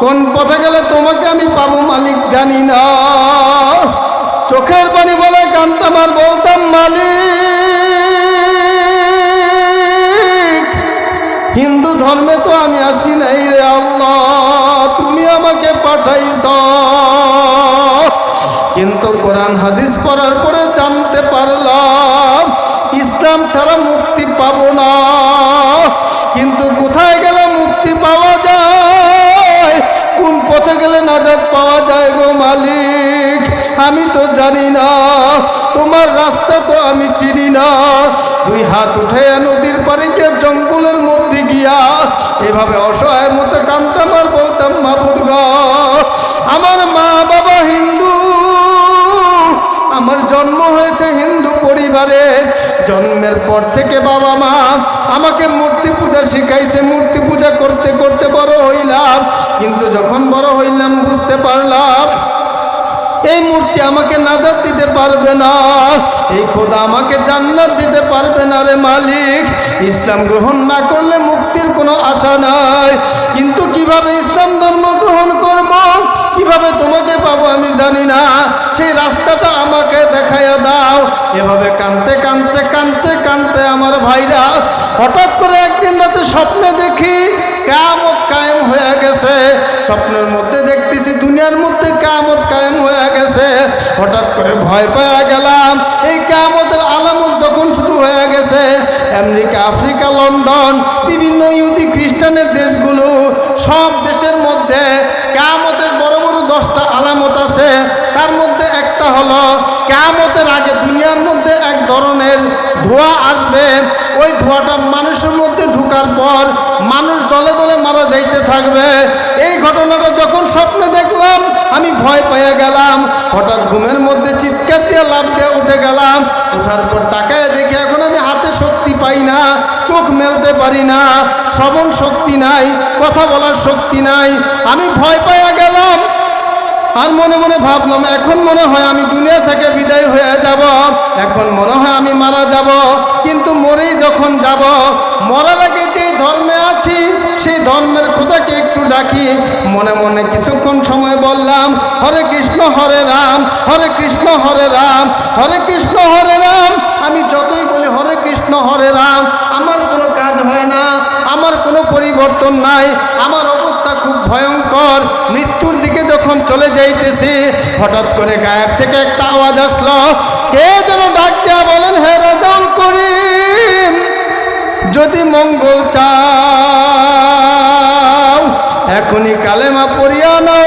কোন পথে গেলে তোমাকে আমি পাবো মালিক জানি না। চোখের পানি বলে কানতাম আর বলতাম, মালিক, হিন্দু ধর্মে তো আমি আসি নাই রে আল্লাহ, তুমি আমাকে পাঠাইছ। কিন্তু কোরআন হাদিস পড়ার পরে জানতে পারলাম, ইসলাম ছাড়া মুক্তি পাবো না। কিন্তু কোথায় গেলে মুক্তি পাওয়া যায়? কোন পথে গেলে নাজাদ পাওয়া যায় গো মালিক? আমি তো জানি না, তোমার রাস্তা তো আমি চিনি না। দুই হাত উঠে নদীর পারে গিয়ে জঙ্গলের মধ্যে গিয়া এভাবে অসহায় মতো কান্দতাম আর বলতাম গ। আমার মা বাবা হিন্দু আমার জন্ম হয়েছে হিন্দু পরিবারে। জন্মের পর থেকে বাবা মা আমাকে মূর্তি পূজা শিখাইছে, মূর্তি পূজা করতে করতে বড় হইলাম। কিন্তু যখন বড় হইলাম, বুঝতে পারলাম এই মূর্তি আমাকে নাজাত দিতে পারবে না। এই খোদা আমাকে জান্নাত দিতে পারবে না রে মালিক। ইসলাম গ্রহণ না করলে মুক্তির কোনো আশা নাই। কিন্তু কীভাবে ইসলাম ধর্ম কীভাবে তোমাকে পাবো আমি জানি না। সেই রাস্তাটা আমাকে দেখাইয়া দাও। এভাবে কানতে কানতে কানতে কানতে আমার ভাইরা হঠাৎ করে একদিন রাতে স্বপ্নে দেখি কামত কায়েম হয়ে গেছে। স্বপ্নের মধ্যে দেখতেছি দুনিয়ার মধ্যে কামত কায়েম হয়ে গেছে। হঠাৎ করে ভয় পাওয়া গেলাম। এই কামতের আলামত যখন শুরু হয়ে গেছে, আমেরিকা, আফ্রিকা, লন্ডন, বিভিন্ন ইহুদি খ্রিস্টানের দেশগুলো সব দেশের দশটা আলামত আছে, তার মধ্যে একটা হলো কামতের আগে দুনিয়ার মধ্যে এক ধরনের ধোঁয়া আসবে। ওই ধোঁয়াটা মানুষের মধ্যে ঢুকার পর মানুষ দলে দলে মারা যাইতে থাকবে। এই ঘটনাটা যখন স্বপ্নে দেখলাম, আমি ভয় পেয়ে গেলাম। হঠাৎ ঘুমের মধ্যে চিৎকার দিয়ে লাভ দিয়ে উঠে গেলাম। ওঠার পর তাকায় দেখি এখন আমি হাতে শক্তি পাই না, চোখ মেলতে পারি না, শ্রবণ শক্তি নাই, কথা বলার শক্তি নাই। আমি ভয় পেয়ে গেলাম আর মনে মনে ভাবলাম, এখন মনে হয় আমি দুনিয়া থেকে বিদায় হয়ে যাব, এখন মনে হয় আমি মারা যাব। কিন্তু মরেই যখন যাব, মরার আগে যে ধর্মে আছি, সেই ধর্মের খোদাকে একটু ডাকি। মনে মনে কিছুক্ষণ সময় বললাম, হরে কৃষ্ণ, হরে রাম, হরে কৃষ্ণ, হরে রাম, হরে কৃষ্ণ, হরে রাম। আমি যতই বলি, হরে কৃষ্ণ, হরে রাম, আমার কোনো কাজ হয় না। আমার কোনো পরিবর্তন নাই। আমার অবস্থা খুব ভয়ঙ্কর। মৃত্যুর দিকে যখন চলে যাইতেছি, হঠাৎ করে গায়েব থেকে একটা আওয়াজ আসলো। কে যেন ডাক দেওয়া বলেন, হে রাজাউল করিম, যদি মঙ্গল চা এখনই কালেমা পড়িয়া নাও।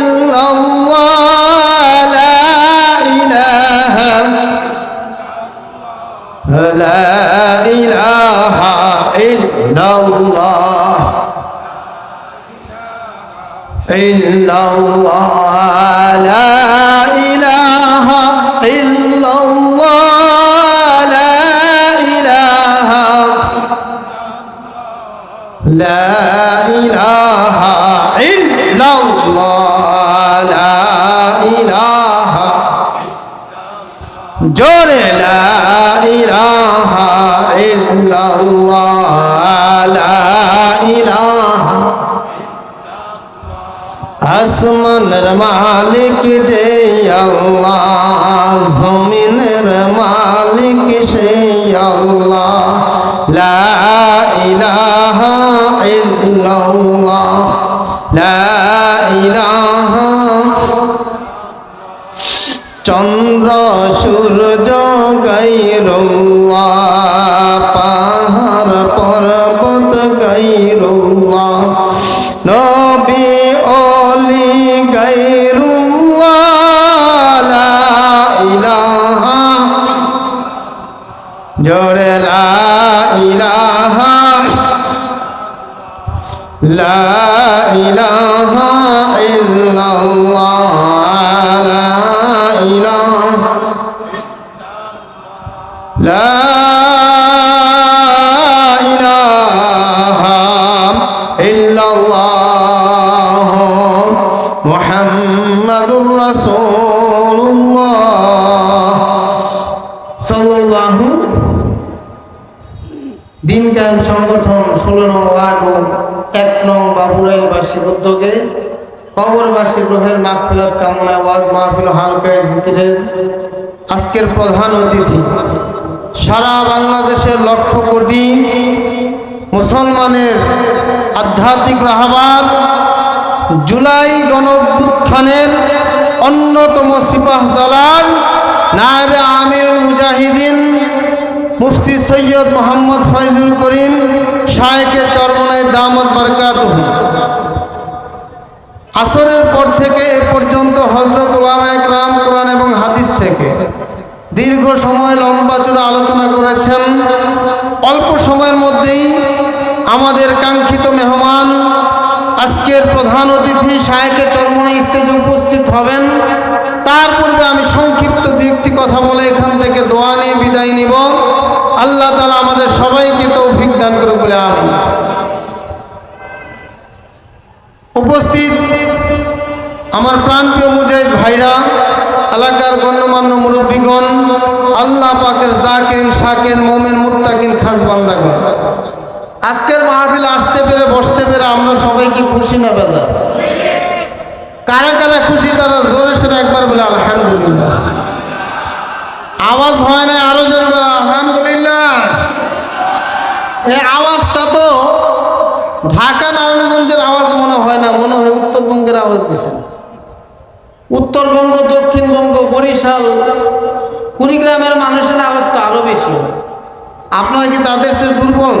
ইলাহা বাবুরাইবাসীর উদ্যোগে কবরবাসী গ্রহের মাগফিরাত কামনায় ওয়াজ মাহফিল হালকায় জিকিরের আজকের প্রধান অতিথি। সারা বাংলাদেশের লক্ষ কোটি মুসলমানের আধ্যাত্মিক রাহাবাদ জুলাই গণভ্যুত্থানের অন্যতম সিপাহ জালাল নায়েবে আমির মুজাহিদিন মুফতি সৈয়দ মোহাম্মদ ফয়জুল করিম শায়েকে চরমনের দামত বরকাত আসরের পর থেকে এ পর্যন্ত হজরত উলামা একরাম কোরআন এবং হাদিস থেকে দীর্ঘ সময় লম্বা চূড়া আলোচনা করেছেন। অল্প সময়ের মধ্যেই আমাদের কাঙ্ক্ষিত মেহমান আজকের প্রধান অতিথি শায়েকে চরমনে স্টেজে উপস্থিত হবেন। তার পূর্বে আমি সংক্ষিপ্ত দু একটি কথা বলে এখান থেকে দোয়া নিয়ে বিদায় নিব। আল্লাহ তালা আমাদের সবাইকে তৌফিক দান করে বলে আমি উপস্থিত আমার প্রাণপ্রিয় মুজাহিদ ভাইরা, এলাকার গণ্যমান্য মুরব্বীগণ, আল্লাহ পাকের জাকির শাকের মোমেন, মুত্তাকিন, খাস বান্দাগণ। আজকের মাহফিল আসতে পেরে, বসতে পেরে আমরা সবাই কি খুশি না বেজা কারা কারা খুশি তারা জোরে সোরে একবার বলে, আলহামদুলিল্লাহ। আওয়াজ হয় না আরও জোরে এই আওয়াজটা তো ঢাকা নারায়ণগঞ্জের আওয়াজ মনে হয় না, মনে হয় উত্তরবঙ্গের আওয়াজ দিছে। উত্তরবঙ্গ, দক্ষিণবঙ্গ, বরিশাল, কুড়িগ্রামের মানুষের আওয়াজ তো আরও বেশি। আপনারা কি তাদের সে দুর্বল?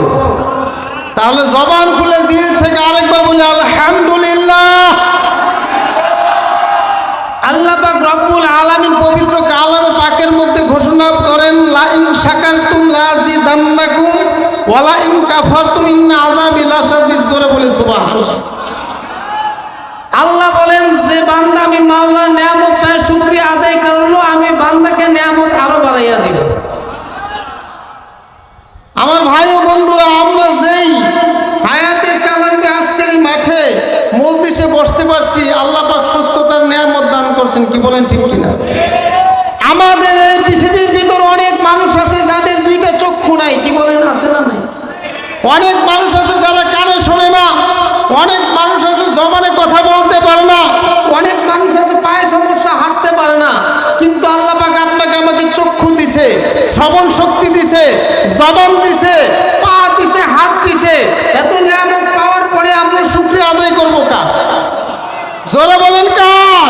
তাহলে জবান খুলে দিল থেকে আরেকবার বলি, আলহামদুলিল্লাহ। আল্লাহ পাক রব্বুল আলামিন পবিত্র কালামে পাকের মধ্যে ঘোষণা করেন লা ইন শাকারতুম লাযিদান্নাকুম ওয়ালা ইন কাফারতুম ইন্না আযাবি লাশাদীদ জোরে বলে সুবহানাল্লাহ। আল্লাহ বলেন যে বান্দা আমি মাওলার নিয়ামত পায় শুকরিয়া আদায় করল আমি বান্দাকে নিয়ামত আরও বাড়াইয়া দিব। আমার ভাই ও বন্ধুরা আমরা যেই হায়াতের চালানকে আজকের এই মাঠে মজলিসে বসতে পারছি আল্লাহ পাক সুস্থতার নিয়ামত দান করছেন কি বলেন ঠিক কিনা? আমাদের এই পৃথিবীর ভিতর অনেক মানুষ আছে যাদের নাই, কি বলেন, আছে না নাই? অনেক মানুষ আছে যারা কানে শোনে না, অনেক মানুষ আছে জমানে কথা বলতে পারে না, অনেক মানুষ আছে পায়ে সমস্যা, হাঁটতে পারে না, কিন্তু আল্লাহ পাক আপনাকে আমাকে চক্ষু দিছে, শ্রবণ শক্তি দিছে, জবান দিছে, পা দিছে, হাত দিছে, এত নিয়ামত পাওয়ার পরে আমরা শুক্রিয়া আদায় করব কার? জোরে বলেন কার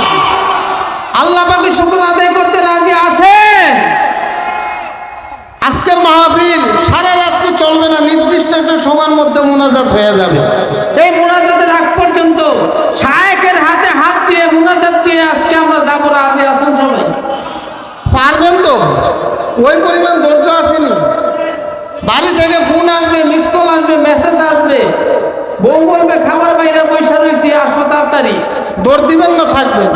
আল্লাহ পাকে শুক্র আদায় করতে রাজি আছেন আজকের মাহফিল সারা রাত্রি চলবে না সময়ের মধ্যে মোনাজাত হয়ে যাবে। এই মোনাজাতের আগ পর্যন্ত শায়েকের হাতে হাত দিয়ে মোনাজাত দিয়ে আজকে আমরা যাব রাজি আছেন সবাই। পারবেন তো? ওই পরিমাণ ধৈর্য আসেনি। বাড়ি থেকে ফোন আসবে মিস কল আসবে মেসেজ আসবে। বউ বলবে খাবার বাইরে পয়সা রয়েছি আসো তাড়াতাড়ি। দৌড় দিবেন না থাকবেন।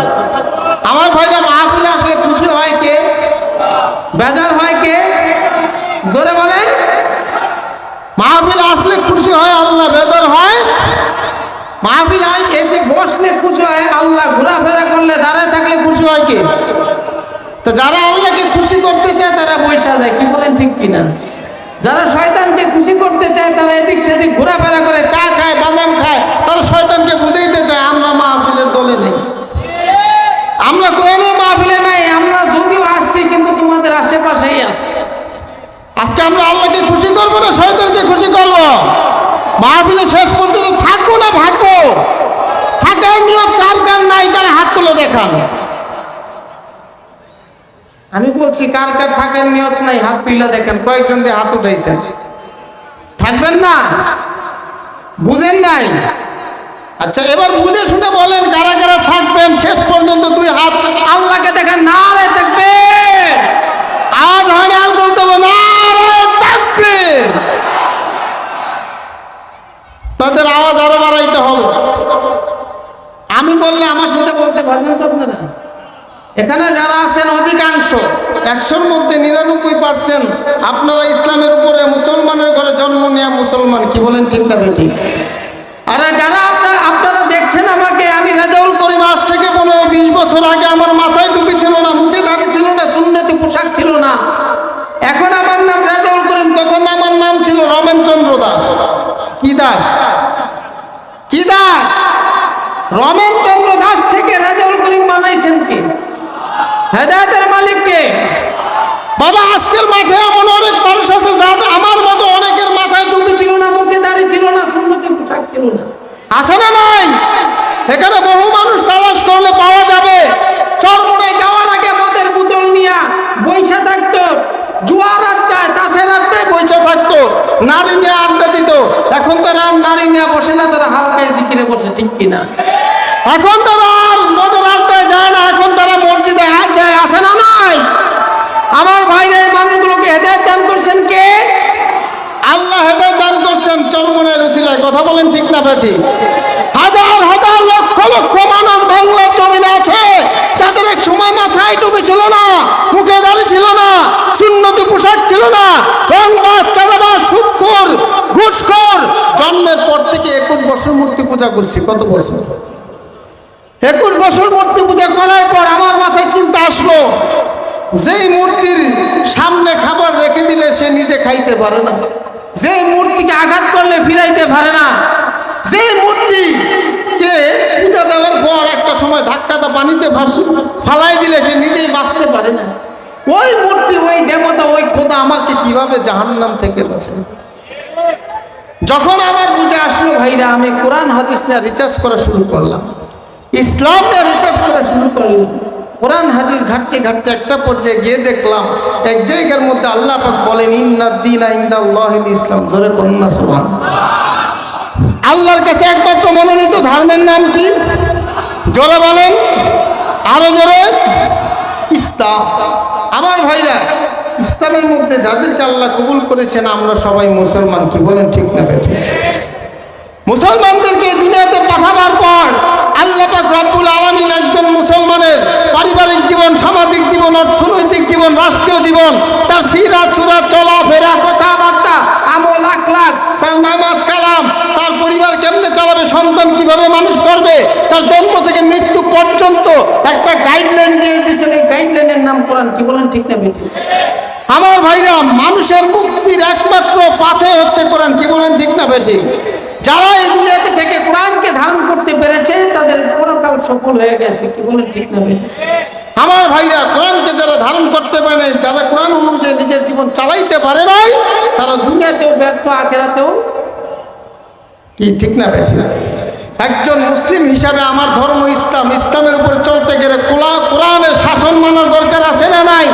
আমার ভাইরা মাহফিলে আসলে খুশি হয় কে? বেজার হয় কে জোরে বলেন মাহফিল আসলে খুশি হয় আল্লাহ বেজার হয় মাহফিল আই- এসে বসলে খুশি হয়, আল্লাহ ঘোরাফেরা করলে দাঁড়ায় থাকলে খুশি হয় কে? তো যারা আল্লাহকে খুশি করতে চায়, তারা পয়সা দেয়, কি বলেন ঠিক কিনা? যারা শয়তানকে খুশি করতে চায়, তারা এদিক সেদিক ঘোরাফেরা করে, চা খায়, বাদাম খায়, তারা শয়তানকে বুঝাইতে চায়, আমরা মাহফিলের দলে নেই। আমরা কোনো মাহফিলে নাই, আমরা যদিও আসছি, কিন্তু তোমাদের আশেপাশেই আছি। আজকে আমরা আল্লাহকে খুশি করব না, শয়তানকে খুশি করব? মাহফিলে শেষ পর্যন্ত থাকব না ভাগবো? থাকার নিয়ত কার কার নাই তারা হাত তুলে দেখান। আমি বলছি কার কার থাকার নিয়ত নাই হাত তুলে দেখেন কয়েকজন দিয়ে হাত উঠাইছেন। থাকবেন না? বুঝেন নাই? আচ্ছা এবার বুঝে শুনে বলেন কারা কারা থাকবেন শেষ পর্যন্ত দুই হাত আল্লাহকে দেখেন না রে দেখবে আজ হয় না আর চলতে হবে না। তাদের আওয়াজ আরও বাড়াইতে হবে। আমি বললে আমার সাথে বলতে পারবেন তো আপনারা? এখানে যারা আছেন অধিকাংশ, একশোর মধ্যে নিরানব্বই পার্সেন্ট আপনারা ইসলামের উপরে মুসলমানের ঘরে জন্ম নেয়া মুসলমান, কি বলেন ঠিক না বেঠিক আরে যারা আপনারা দেখছেন আমাকে, আমি রেজাউল করিম আজ থেকে পনেরো বিশ বছর আগে রমেন চন্দ্র দাস থেকে রেজাউল করিম বানাইছেন কি? হেদায়তের মালিককে বাবা, আজকের মাঠে এমন অনেক মানুষ আছে যার আমার মতো অনেকের মাথায় টুপি ছিল না, মুখে দাড়ি ছিল না, সুন্নতি পোশাক ছিল না। আছে না নাই? এখানে বহু মানুষ তালাশ করলে পাওয়া যাবে। চরমনে যাওয়ার আগে মদের বোতল নিয়ে বৈশা থাকতো। জুয়ার আড্ডায় তাসের বৈশা থাকতো, নারী নিয়ে আড্ডা দিত। এখন তারা আর নারী নিয়ে বসে না, তারা হালকায় জিকিরে বসে, ঠিক কিনা? এখন তারা আর মদের আড্ডায় যায় না, এখন তারা মসজিদে হাত যায়, আসে না নাই? আমার ভাইরা এই মানুষগুলোকে হেদায়ত দান করছেন কে? আল্লাহ হেদায়ত দান করছেন, চরমনের রসিলায় কথা বলেন ঠিক না, বেঠি হাজার হাজার লক্ষ লক্ষ মানব বাংলার জমিনে আছে যাদের এক সময় মাথায় টুপি ছিল না মুখে দাড়ি ছিল না সুন্নতি পোশাক ছিল না রংবাজ চাঁদাবাজ সুৎখোর ঘুষখোর জন্মের পর থেকে একুশ বছর মূর্তি পূজা করছি, কত বছর? একুশ বছর মূর্তি পূজা করার পর আমার মাথায় চিন্তা আসলো, যেই মূর্তির সামনে খাবার রেখে দিলে সে নিজে খাইতে পারে না, যেই মূর্তিকে আঘাত করলে ফিরাইতে পারে না যে মূর্তিকে পূজা দেওয়ার পর একটা সময় ধাক্কাটা পানিতে ভাসি, ফালাই দিলে সে নিজেই বাঁচতে পারে না। ওই মূর্তি, ওই দেবতা, ওই খোদা আমাকে কীভাবে জাহান্নাম থেকে বাঁচে যখন আমার বুঝে আসলো, ভাইরা, আমি কোরআন, হাদিস নিয়ে রিচার্জ করা শুরু করলাম। ইসলাম নিয়ে রিচার্জ করা শুরু করলাম। কোরআন, হাদিস ঘাটতে ঘাটতে একটা পর্যায়ে গিয়ে দেখলাম, এক জায়গার মধ্যে আল্লাহ পাক বলেন ইন্নাদ্দিন ইন্দাল্লাহিল ইসলাম। জোরে কন্যা সুবহান। আল্লাহর কাছে একমাত্র মনোনীত ধর্মের নাম কি? জোরে বলেন। আরও জোরে। ইসলাম। আমার ভাইরা ইসলামের মধ্যে যাদেরকে আল্লাহ কবুল করেছেন, আমরা সবাই মুসলমান কি বলেন ঠিক না মুসলমানদেরকে দুনিয়াতে পাঠাবার পর আল্লাহ পাক রব্বুল আলামিন একজন মুসলমানের পারিবারিক জীবন, সামাজিক জীবন, অর্থনৈতিক জীবন, রাষ্ট্রীয় জীবন, তার সিরা, চূড়া চলাফেরা কথাবার্তা, আমল আখলাক তার নামাজ, কালাম, তার পরিবার কেমনে চালাবে, সন্তান কীভাবে মানুষ করবে, তার জন্ম থেকে মৃত্যু পর্যন্ত একটা গাইডলাইন দিয়ে দিয়েছেন, এই গাইডলাইনের নাম কোরআন কি বলেন ঠিক না বেঠিক আমার ভাইরা, মানুষের মুক্তির একমাত্র পাথে হচ্ছে কোরআন। কি বলেন ঠিক না বেঠিক যারা এই দুনিয়াতে থেকে কোরআনকে ধারণ করতে পেরেছে, তাদের পরকাল সফল হয়ে গেছে। কি বলেন ঠিক না আমার ভাইরা, কোরআনকে যারা ধারণ করতে পারে, যারা কোরআন অনুযায়ী নিজের জীবন চালাইতে পারে নাই, তারা দুনিয়াতেও ব্যর্থ, আখেরাতেও কি ঠিক না বেঠিক একজন মুসলিম হিসাবে আমার ধর্ম ইসলাম, ইসলামের উপরে চলতে গেলে কোরআন কোরআনের শাসন মানার দরকার আছে না নাই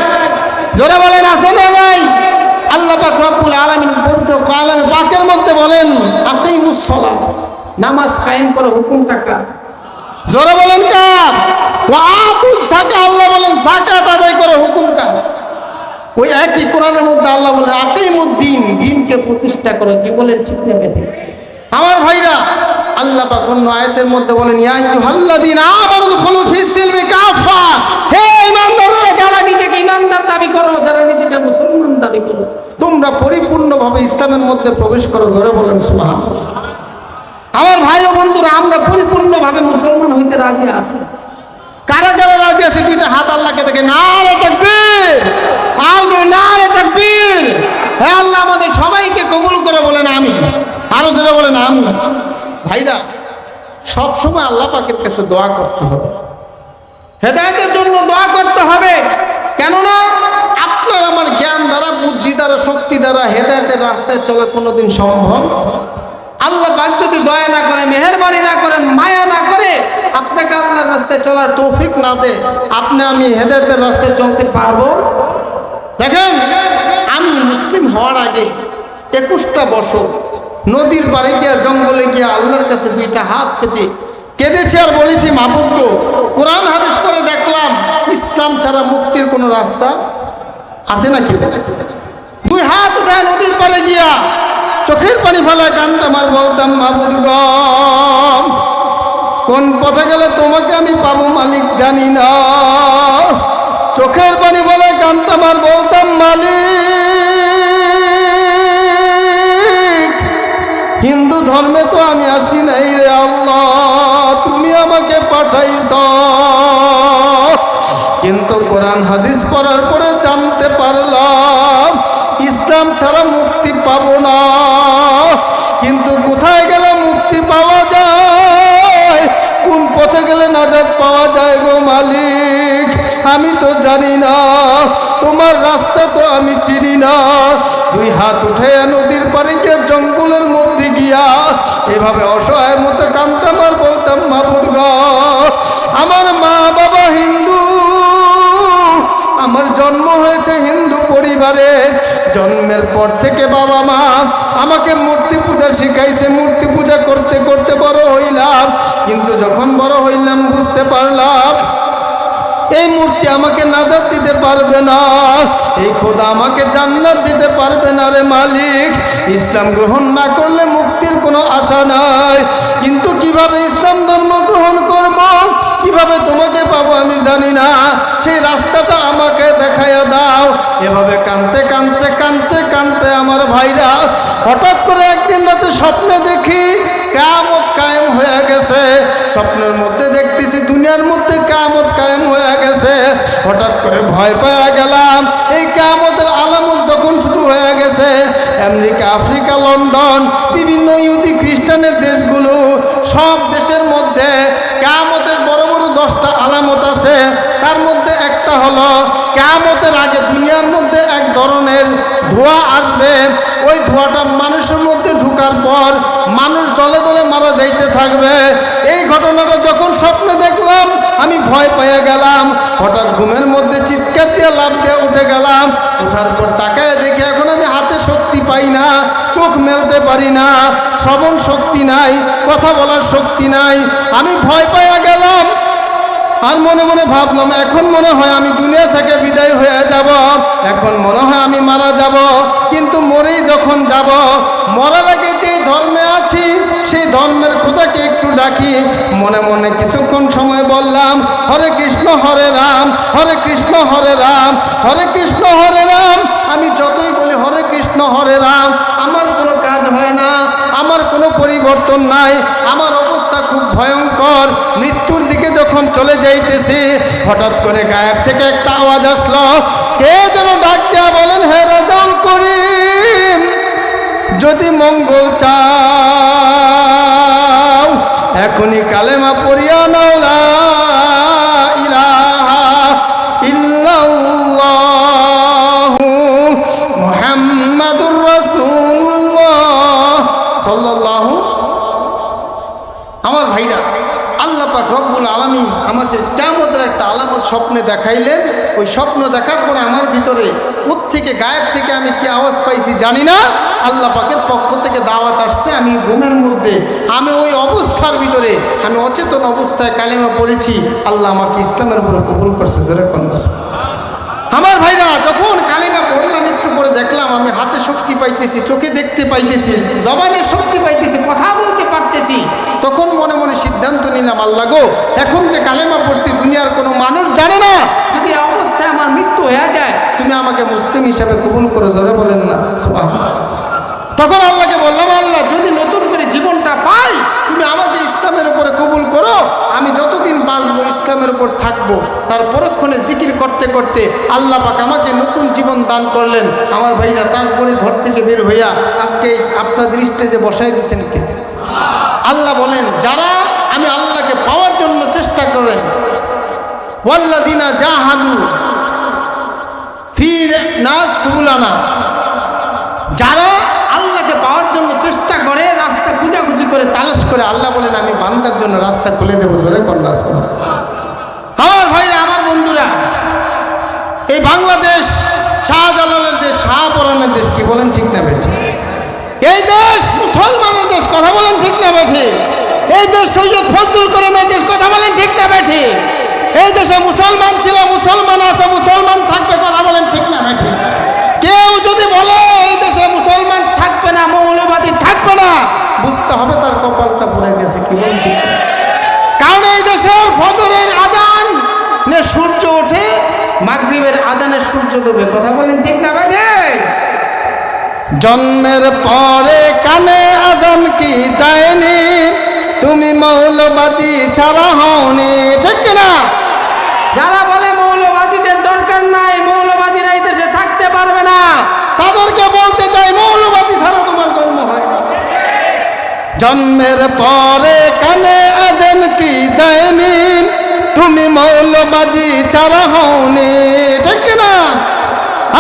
জোরে বলেন আছে না নাই আল্লাহ পাক রব্বুল আলামিন পবিত্র কালামে পাকের মধ্যে বলেন আপনি মুসলা নামাজ কায়েম করে হুকুম টাকা জোরে বলেন কার? আল্লাহ বলেন, যাকাত আদায় করে, হুকুম কার? ওই একই কোরআনের মধ্যে আল্লাহ বলেন, আকিমুদ্দিন, দিনকে প্রতিষ্ঠা করে, কি বলেন, ঠিক না বেঠিক? আমার ভাইরা, আল্লাহ পাক অন্য আয়াতের মধ্যে বলেন, ইয়া আইয়ুহাল্লাযীনা আমানু দুখুলু ফিস সিলমি কাফা হে ঈমানদাররা যারা নিজেকে ঈমানদার দাবি করো, যারা নিজেকে মুসলমান দাবি করো। তোমরা পরিপূর্ণভাবে ইসলামের মধ্যে প্রবেশ করো, জোরে বলেন আমার ভাই ও বন্ধুরা, আমরা পরিপূর্ণভাবে মুসলমান হইতে রাজি আছি। কারা কারা রাজি আছে, দুইটা হাত আল্লাহকে দেখে না রে না রে আল্লাহ, আমাদের সবাইকে কবুল করে বলেন আমি আরও ধরে বলেন আমি ভাইরা সব সময় আল্লাহ পাকের কাছে দোয়া করতে হবে। হেদায়তের জন্য দোয়া করতে হবে। কেননা জ্ঞান দ্বারা, বুদ্ধি দ্বারা, শক্তি দ্বারা হেদায়তের রাস্তায় চলা কোনোদিন সম্ভব? আল্লাহ পাক যদি দয়া না করে, মেহরবানি না করে, মায়া না করে, আপনাকে আল্লাহর রাস্তায় চলার তৌফিক না দে আপনি আমি হেদায়তের রাস্তায় চলতে পারব? দেখেন, আমি মুসলিম হওয়ার আগে একুশটা বছর নদীর পাড়ে গিয়া, জঙ্গলে গিয়া আল্লাহর কাছে দুইটা হাত পেতে কেঁদেছি আর বলেছি মাহবুদ কোরআন হাদিস পরে দেখলাম, ইসলাম ছাড়া মুক্তির কোনো রাস্তা আছে নাকি দুই হাত উঠায় নদীর পাড়ে গিয়া চোখের পানি ফেলায় কান্দতাম আর বলতাম মাহবুদ কোন পথে গেলে তোমাকে আমি পাবো মালিক জানি না। চোখের পানি বলে কান্তামার বলতাম, মালিক, হিন্দু ধর্মে তো আমি আসি নাই রে আল্লাহ, তুমি আমাকে পাঠাইছ। কিন্তু কোরআন হাদিস পড়ার পরে নাজাদ পাওয়া যায় গো মালিক। আমি তো জানি না, তোমার রাস্তা তো আমি চিনি না। দুই হাত উঠে নদীর গিয়ে জঙ্গলের মধ্যে গিয়া এভাবে অসহায় মতো কান্তামার বলতাম, মাবুদ আমার মা বাবা হিন্দু আমার জন্ম হয়েছে হিন্দু পরিবারে। জন্মের পর থেকে বাবা মা আমাকে মূর্তি পূজা শিখাইছে, মূর্তি পূজা করতে করতে বড় হইলাম। কিন্তু যখন বড় হইলাম, বুঝতে পারলাম এই মূর্তি আমাকে নাজাত দিতে পারবে না। এই খোদা আমাকে জান্নাত দিতে পারবে না রে মালিক। ইসলাম গ্রহণ না করলে মুক্তির কোনো আশা নাই। কিন্তু কীভাবে ইসলাম ধর্ম গ্রহণ করব? কীভাবে তোমাকে পাবো আমি জানি না। সেই রাস্তাটা আমাকে দেখাইয়া দাও। এভাবে কানতে কানতে কানতে কানতে আমার ভাইরা, হঠাৎ করে একদিন রাতে স্বপ্নে দেখি কামত কায়েম হয়ে গেছে। স্বপ্নের মধ্যে দেখতেছি, দুনিয়ার মধ্যে কামত কায়েম হয়ে গেছে। হঠাৎ করে ভয় পাওয়া গেলাম। এই কামতের আলামত যখন শুরু হয়ে গেছে, আমেরিকা, আফ্রিকা, লন্ডন, বিভিন্ন ইহুদি খ্রিস্টানের দেশগুলো, সব দেশের আলামত আছে, তার মধ্যে একটা হলো কামতের আগে দুনিয়ার মধ্যে এক ধরনের ধোঁয়া আসবে। ওই ধোঁয়াটা মানুষের মধ্যে ঢুকার পর মানুষ দলে দলে মারা যাইতে থাকবে। এই ঘটনাটা যখন স্বপ্নে দেখলাম, আমি ভয় পেয়ে গেলাম। হঠাৎ ঘুমের মধ্যে চিৎকার দিয়ে লাভ দিয়ে উঠে গেলাম। ওঠার পর তাকায় দেখি এখন আমি হাতে শক্তি পাই না, চোখ মেলতে পারি না, শ্রবণ শক্তি নাই, কথা বলার শক্তি নাই। আমি ভয় পেয়ে গেলাম। আর মনে মনে ভাবলাম, এখন মনে হয় আমি দুনিয়া থেকে বিদায় হয়ে যাব। এখন মনে হয় আমি মারা যাব। কিন্তু মরেই যখন যাব, মরার আগে যে ধর্মে আছি, সেই ধর্মের খোদাকে একটু ডাকি। মনে মনে কিছুক্ষণ সময় বললাম, হরে কৃষ্ণ, হরে রাম, হরে কৃষ্ণ, হরে রাম, হরে কৃষ্ণ, হরে রাম। আমি যতই বলি, হরে কৃষ্ণ, হরে রাম, আমার কোনো কাজ হয় না। আমার কোনো পরিবর্তন নাই। আমার অবস্থা খুব ভয়ঙ্কর। মৃত্যুর দিকে যখন চলে যাইতেছি, হঠাৎ করে গায়েব থেকে একটা আওয়াজ আসলো। কে যেন ডাক দেয়া বলেন, হে রাজাল করিম, যদি মঙ্গল চাও, এখনই কালেমা পড়িয়া নাও স্বপ্নে দেখাইলেন, ওই স্বপ্ন দেখার পরে আমার ভিতরে থেকে গায়েব থেকে আমি কি আওয়াজ পাইছি জানি না। আল্লাহ পাকের পক্ষ থেকে দাওয়াত আসছে, আমি ঘুমের মধ্যে, আমি ওই অবস্থার ভিতরে, আমি অচেতন অবস্থায় কালেমা পড়েছি। আল্লাহ আমাকে ইসলামের উপরে কবুল করছে, জোরে আমার ভাইরা, যখন কালিমা পড়লাম, একটু করে দেখলাম, আমি হাতে শক্তি পাইতেছি, চোখে দেখতে পাইতেছি জবানের শক্তি পাইতেছি, কথা বলতে তখন মনে মনে সিদ্ধান্ত নিলাম, আল্লাহ গো, এখন যে কালেমা পড়ছি, দুনিয়ার কোনো মানুষ জানে না। যদি অবস্থায় আমার মৃত্যু হয়ে যায়, তুমি আমাকে মুসলিম হিসাবে কবুল করে, জোরে বলেন না। তখন আল্লাহকে বললাম, আল্লাহ, যদি নতুন করে জীবনটা পাই, তুমি আমাকে ইসলামের উপরে কবুল করো। আমি যতদিন বাঁচবো, ইসলামের উপর থাকব। তার পরক্ষণে জিকির করতে করতে আল্লাহ পাক আমাকে নতুন জীবন দান করলেন। আমার ভাইরা তারপরে ঘর থেকে বের হইয়া আজকে আপনাদের স্টেজে বসাই দিয়েছেন কে? আল্লাহ বলেন, যারা আমি আল্লাহকে পাওয়ার জন্য চেষ্টা করেন ওয়াল্লাদিনা জাহাদু ফির না সুবুলানা, যারা আল্লাহকে পাওয়ার জন্য চেষ্টা করে, রাস্তা খুঁজাখুঁজি করে, তালাশ করে, আল্লাহ বলেন, আমি বান্দার জন্য রাস্তা খুলে দেবো, জোরে কন্যা। আমার ভাইরা, আমার বন্ধুরা, এই বাংলাদেশ, শাহজালালের দেশ, শাহপরানের দেশ, কি বলেন ঠিক না এই দেশ মুসলমানের দেশ কথা বলেন ঠিক না বেঠি? এই দেশ সৈয়দ ফজদুল করিমের দেশ কথা বলেন ঠিক না বেঠি? এই দেশে মুসলমান ছিল, মুসলমান আছে, মুসলমান থাকবে কথা বলেন ঠিক না বেঠি? কেউ যদি বলে, এই দেশে মুসলমান থাকবে না, মৌলবাদী থাকবে না, বুঝতে হবে তার কপালটা পড়ে গেছে কি বলেন ঠিক কারণ এই দেশের ফজরের আজান সূর্য ওঠে, মাগরীবের আজানের সূর্য ডুবে, কথা বলেন ঠিক না জন্মের পরে কানে আজান কি দেয়নি? তুমি মৌলবাদী ছাড়া হওনি, ঠিক না যারা বলে মৌলবাদীদের দরকার নাই, মৌলবাদীরা এই দেশে থাকতে পারবে না। তাদেরকে বলতে চাই, মৌলবাদী ছাড়া তোমার জন্ম হয় না। জন্মের পরে কানে আজান কি দেয়নি? তুমি মৌলবাদী ছাড়া হওনি, ঠিক না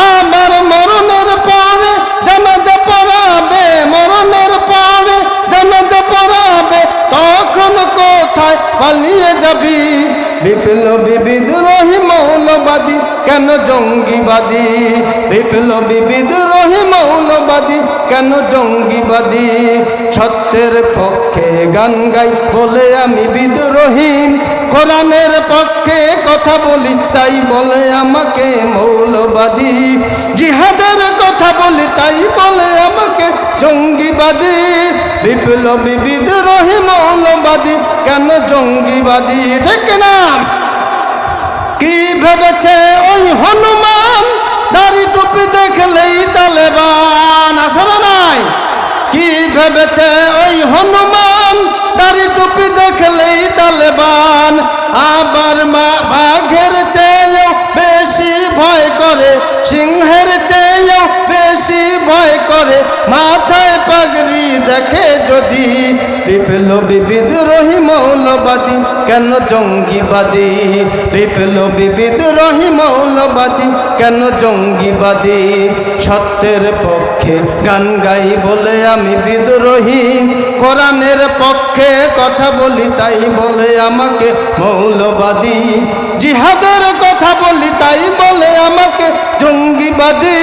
আমার মরণের পরে পালিয়ে যাবি বিপ্লবী বিদ্রোহী মৌলবাদী কেন জঙ্গিবাদী? বিপ্লবী বিদ্রোহী মৌলবাদী, কেন জঙ্গিবাদী? সত্যের পক্ষে গান গাই বলে আমি বিদ্রোহী। কোরআনের পক্ষে কথা বলি তাই বলে আমাকে মৌলবাদী। জিহাদের কথা বলি তাই বলে আমাকে জঙ্গিবাদী। বিপ্লবী বিদ্রোহী মৌলবাদী, কেন জঙ্গিবাদী? ঠিক না কি ভেবেছে ওই হনুমান? দাড়ি টুপি দেখলেই তালেবান, আছে না নাই? কি ভেবেছে ওই হনুমান? দাড়ি টুপি দেখলেই তালেবান, আবার মা বাঘের চেয়েও বেশি ভয় করে, সিংহের চেয়েও বেশি ভয় করে, মাথায় পাগড়ি দেখে যদি বিপ্লবী বিদ্রোহী মৌলবাদী কেন জঙ্গিবাদী? বিপ্লবী বিদ্রোহী মৌলবাদী কেন জঙ্গিবাদী? সত্যের পক্ষে গান গাই বলে আমি বিদ্রোহী কোরআনের পক্ষে কথা বলি তাই বলে আমাকে মৌলবাদী। জিহাদের কথা বলি, তাই বলে আমাকে জঙ্গিবাদী।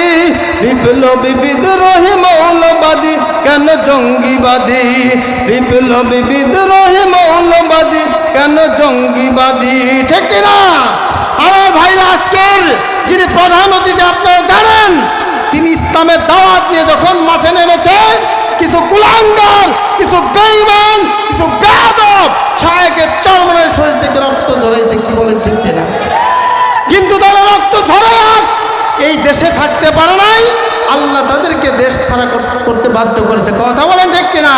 বিপ্লবী বিদ্রোহী মৌলবাদী। কেন জঙ্গিবাদী? বিপ্লবী বিদ্রোহী মৌলবাদী। কেন জঙ্গিবাদী? ঠিক না আমার ভাইরা আজকের যিনি প্রধান অতিথি, আপনারা জানেন, তিনি ইসলামের দাওয়াত নিয়ে যখন মাঠে নেমেছে, কিছু কুলাঙ্গার, কিছু বেইমান কিছু বেয়াদব ছায়াকে চরমনের শরীর থেকে রক্ত ধরেছে, কি বলেন ঠিক না কিন্তু তারা রক্ত ঝরাক এই দেশে থাকতে পারে নাই, আল্লাহ তাদেরকে দেশ ছাড়া করতে বাধ্য করেছে। কথা বলেন ঠিক কিনা?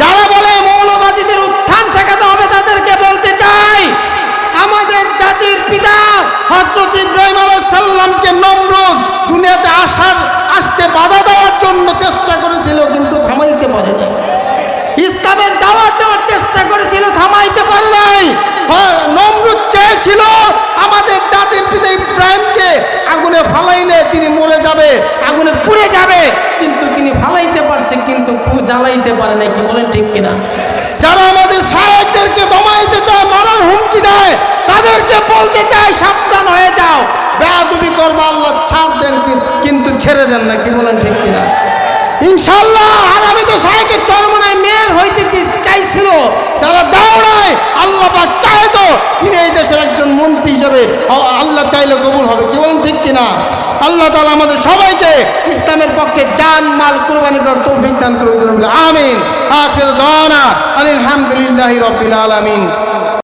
যারা বলে মৌলবাদীদের উত্থান ঠেকাতে হবে তাদেরকে বলতে চাই, আমাদের জাতির পিতা হজরত ইব্রাহিম আলাইসাল্লামকে নমরুদ দুনিয়াতে আসার, আসতে বাধা দেওয়ার জন্য চেষ্টা করেছিল, কিন্তু থামাইতে পারে নাই। ইসলামের দাওয়াত দেওয়ার চেষ্টা করেছিল, থামাইতে পারে নাই হ্যাঁ, নমরুদ চেয়েছিল আমাদের জাতির পিতা ইব্রাহিমকে আগুনে ফালাইলে তিনি মরে যাবে, আগুনে পুড়ে যাবে। কিন্তু তিনি ফালাইতে পারছে, কিন্তু জ্বালাইতে পারে নাই, কি বলেন ঠিক কিনা? যারা আমাদের সাহেবদেরকে দমাইতে চায়, মারার হুমকি দেয়, তাদেরকে বলতে চায়, সাবধান হয়ে যাও। বেয়াদুবি করব, আল্লাহ ছাড় দেন, কিন্তু ছেড়ে দেন না, কি বলেন ঠিক কিনা? ইনশাল্লাহ আগামী তো সাহেবের চরমনায় মেয়ের হইতে চি- চাইছিল, যারা নাই আল্লাহ চায় তো, তিনি এই দেশের একজন মন্ত্রী হিসাবে আল্লাহ চাইলে কবুল হবে, কি বলুন ঠিক কিনা? আল্লাহ তালা আমাদের সবাইকে ইসলামের পক্ষে জান, মাল, কুরবানি করার তৌফিক দান করুন আমিন। আখির রবিল আলামিন।